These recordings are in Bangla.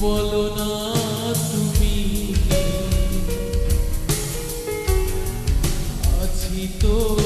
বলো না তুমি আছি তো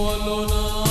Colonna.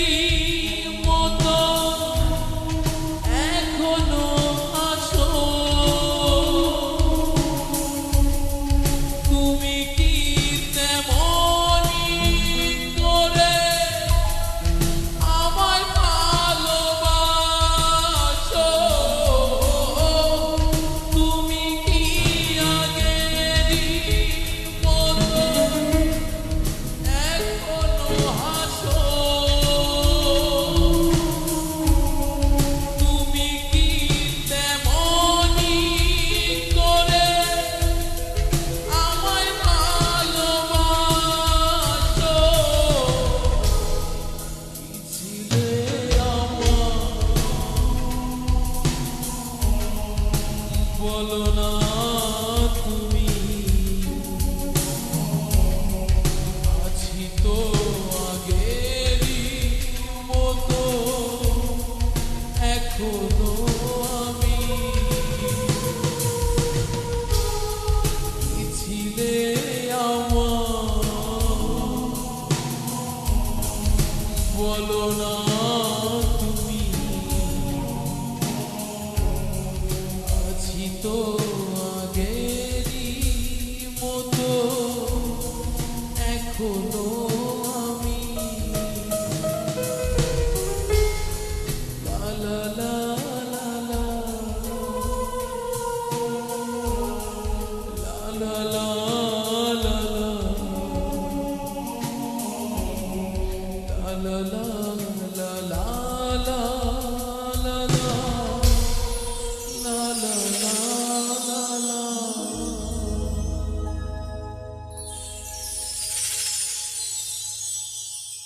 see. বলো